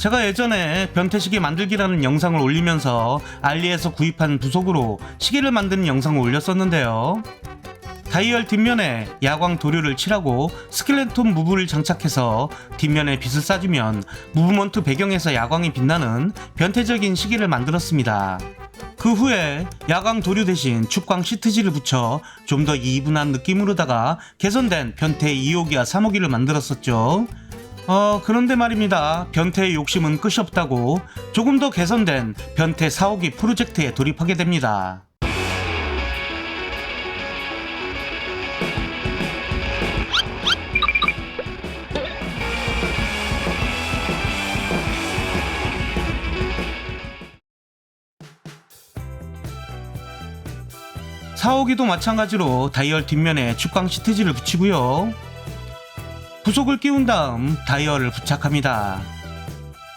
제가 예전에 변태시계 만들기라는 영상을 올리면서 알리에서 구입한 부속으로 시계를 만드는 영상을 올렸었는데요. 다이얼 뒷면에 야광 도료를 칠하고 스켈레톤 무브를 장착해서 뒷면에 빛을 쏴주면 무브먼트 배경에서 야광이 빛나는 변태적인 시계를 만들었습니다. 그 후에 야광 도료 대신 축광 시트지를 붙여 좀 더 이분한 느낌으로다가 개선된 변태 2호기와 3호기를 만들었었죠. 어, 그런데 말입니다. 변태의 욕심은 끝이 없다고 조금 더 개선된 변태 4호기 프로젝트에 돌입하게 됩니다. 사오기도 마찬가지로 다이얼 뒷면에 축광 시트지를 붙이고요. 부속을 끼운 다음 다이얼을 부착합니다.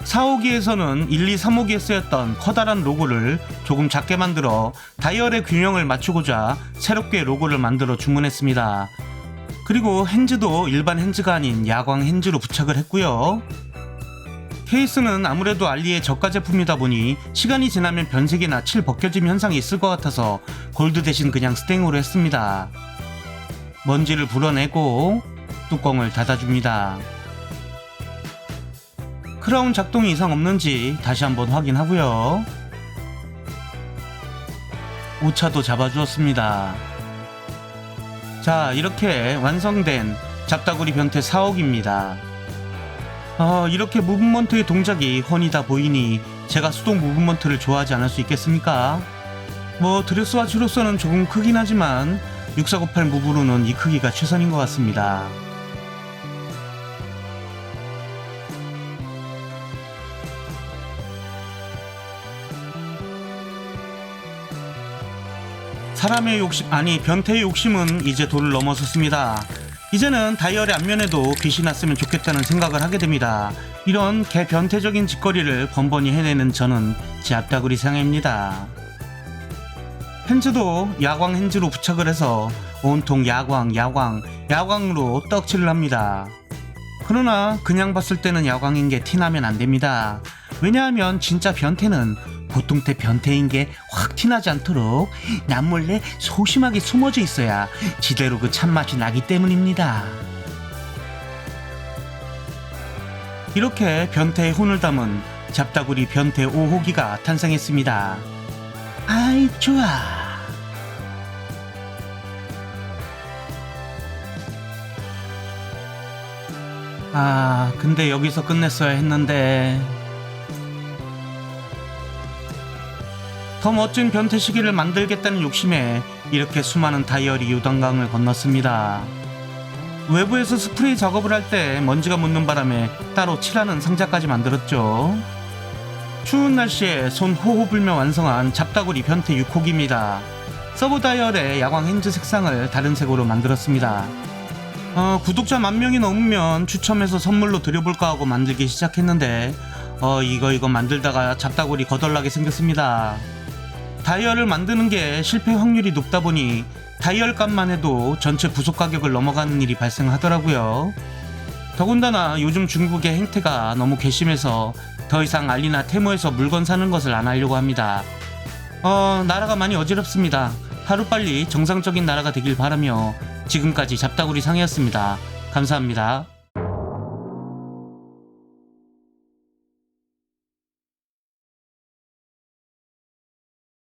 4호기에서는 1, 2, 3호기에 쓰였던 커다란 로고를 조금 작게 만들어 다이얼의 균형을 맞추고자 새롭게 로고를 만들어 주문했습니다. 그리고 핸즈도 일반 핸즈가 아닌 야광 핸즈로 부착을 했고요. 케이스는 아무래도 알리의 저가 제품이다 보니 시간이 지나면 변색이나 칠 벗겨짐 현상이 있을 것 같아서 골드 대신 그냥 스탱으로 했습니다. 먼지를 불어내고 뚜껑을 닫아줍니다. 크라운 작동이 이상 없는지 다시 한번 확인하고요. 오차도 잡아주었습니다. 자, 이렇게 완성된 잡다구리 변태 4억입니다. 아, 이렇게 무브먼트의 동작이 훤히 다 보이니 제가 수동 무브먼트를 좋아하지 않을 수 있겠습니까? 뭐 드레스와 주로서는 조금 크긴 하지만 6498 무브로는 이 크기가 최선인 것 같습니다. 사람의 욕심 아니 변태의 욕심은 이제 도를 넘어섰습니다. 이제는 다이얼의 앞면에도 빛이 났으면 좋겠다는 생각을 하게 됩니다. 이런 개 변태적인 짓거리를 번번이 해내는 저는 제 앞다구리 상입니다. 핸즈도 야광 핸즈로 부착을 해서 온통 야광, 야광, 야광으로 떡칠을 합니다. 그러나 그냥 봤을 때는 야광인 게 티나면 안 됩니다. 왜냐하면 진짜 변태는 보통 때 변태인 게 확 티나지 않도록 남몰래 소심하게 숨어져 있어야 지대로 그 참맛이 나기 때문입니다. 이렇게 변태의 혼을 담은 잡다구리 변태 5호기가 탄생했습니다. 아이 좋아. 아, 근데 여기서 끝냈어야 했는데. 더 멋진 변태 시계를 만들겠다는 욕심에 이렇게 수많은 다이얼이 요단강을 건넜습니다. 외부에서 스프레이 작업을 할 때 먼지가 묻는 바람에 따로 칠하는 상자까지 만들었죠. 추운 날씨에 손 호호 불며 완성한 잡다구리 변태 6호기입니다. 서브 다이얼의 야광 핸즈 색상을 다른 색으로 만들었습니다. 어, 구독자 만 명이 넘으면 추첨해서 선물로 드려볼까 하고 만들기 시작했는데 어, 이거 이거 만들다가 잡다구리 거덜나게 생겼습니다. 다이얼을 만드는 게 실패 확률이 높다 보니 다이얼 값만 해도 전체 부속 가격을 넘어가는 일이 발생하더라고요. 더군다나 요즘 중국의 행태가 너무 괘씸해서 더 이상 알리나 테무에서 물건 사는 것을 안 하려고 합니다. 어, 나라가 많이 어지럽습니다. 하루빨리 정상적인 나라가 되길 바라며 지금까지 잡다구리 상이었습니다. 감사합니다.